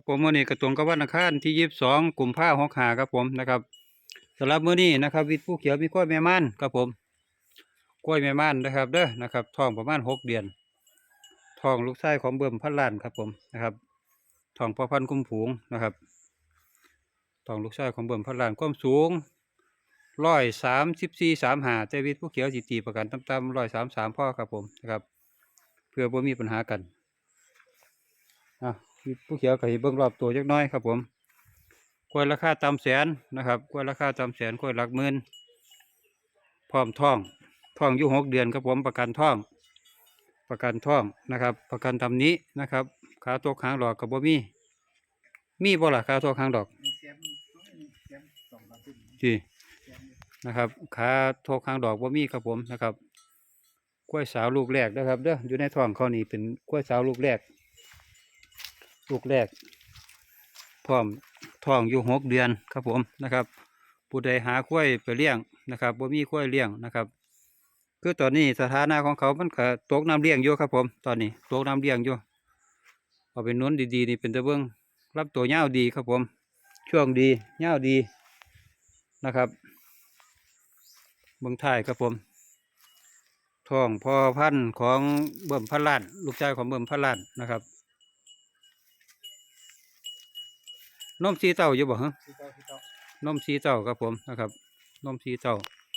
ครับผมมื้อนี้กระตรงกับวันอังคารที่ยี่สิบสองกลุ่มภาพันธ์หกหาครับผมนะครับสำหรับมื้อนี้นะครับวิทย์ผู้เขียวมีกล้วยแม่ม่านครับผมกล้วยแม่ม่านนะครับเด้อนะครับทองประมาณหกเดือนทองลูกชายของเบิ่มพันล้านครับผมนะครับทองพ่อพันคุ้มผูงนะครับทองลูกชายของเบิ่มพันล้านความสูงร้อยสามสิบสี่สามหาแต่วิทย์ผู้เขียวสิตีประกันต่ำๆร้อยสามสามพ่อครับผมนะครับ เพื่อบ่มีปัญหากันอะ ผู้เขียวก็ให้เบิ่งรอบตัวจักน้อยครับผมกล้วยราคาตามแสนนะครับกล้วยราคาตามแสนกล้วยหลักหมื่นพร้อมท่องท่องอยู่หกเดือนครับผมประกันท่อง ประกันท่องนะครับ ประกันตำนี้นะครับ ขาตัวค้างดอกกับบ่มี มีบ่ล่ะขาตัวค้างดอกมีเสียมมีเสียมสองสามสิบจีนะครับขาตัวค้างดอกบ่มีครับผมนะครับกล้วยสาวลูกแรกนะครับเด้ออยู่ในท้องเขานี่เป็นกล้วยสาวลูกแรก ลูกแรก พร้อมท้องอยู่หกเดือนครับผมนะครับ ผู้ใดหาข้วยไปเลี้ยงนะครับบ่มีข้วยเลี้ยงนะครับ คือตอนนี้สถานะของเขามันก็ตกน้ำเลี้ยงอยู่ครับผม ตอนนี้ตกน้ำเลี้ยงอยู่เอาเป็นนวลดีๆนี่เป็นตะเบิ้งรับตัวยาดีครับผม ช่วงดียาดีนะครับเบิ้งท้ายครับผมท้องพอพันธุ์ของเบิ่มพันลานลูกชายของเบิ่มพันลานนะครับ นมสีเต้าอยู่บ่ฮะที่เก้าที่เก้านมสีเต้าครับผมนะครับนมสีเต้า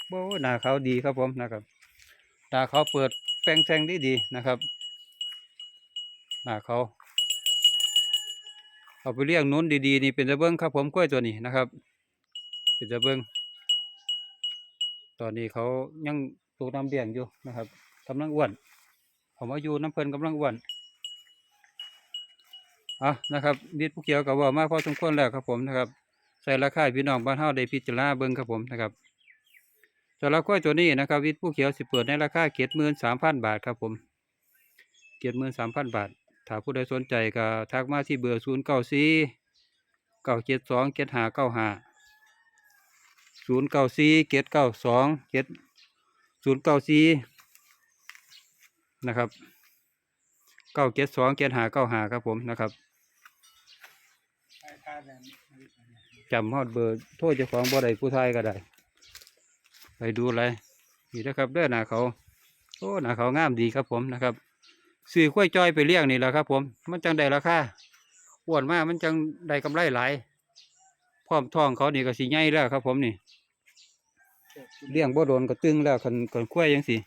โอ้หน้าเขาวดีครับผมนะครับตาเขาวเปิดแปลงแทงดีดีๆนะครับหน้าเขาเอาไปเลี้ยงนู้นดีๆนี่เป็นตะเบิ้งครับผมกล้วยตัวนี้นะครับ เป็นตะเบิ้งตอนนี้เขายังตูน้ำเลี้ยงอยู่นะครับกำลังอ้วนผมมาอยู่น้ำเพลินกำลังอ้วน อะนะครับวิทย์ผู้เขียวกับว่ามากพอสมควรแล้วครับผมนะครับใส่ราคาพี่น้องบ้านเฮาได้พิจารณาเบิ่งครับผมนะครับสำหรับกล้วยตัวนี้นะครับวิทผู้เขียวสิเปิดในราคาเจ็ดหมื่นสามพันบาทครับผมเจ็ดหมื่นสามพันบาท ถ้าผู้ใดสนใจก็ทักมาที่เบอร์ศูนย์เก้าสี่เก้าเจ็ดสองเจ็ดห้าเก้าห้าศูนย์เก้าสี่เจ็ดเก้าสองเจ็ดศูนย์เก้าสี่นะครับเก้าเจ็ดสองเจ็ดห้าเก้าห้าครับผมนะครับ จำฮอดเบอร์โทรเจ้าของบ่ได้ผู้ชายก็ได้ ไปดูเลยนี่นะครับเด้อหน้าเขาโอ้หน้าเขางามดีครับผมนะครับซื้อกล้วยจ้อยไปเลี้ยงนี่แหละครับ ผม มันจังได้ราคาอ้วนมากมันจังได้กำไรหลายพร้อมท้องเขานี่ก็สิใหญ่แล้วครับ ผมนี่เลี้ยงบ่โดนก็ตึงแล้วคันคันกล้วยยังสิ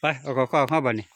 ไปเอาข้อข้อเข้าบันนี่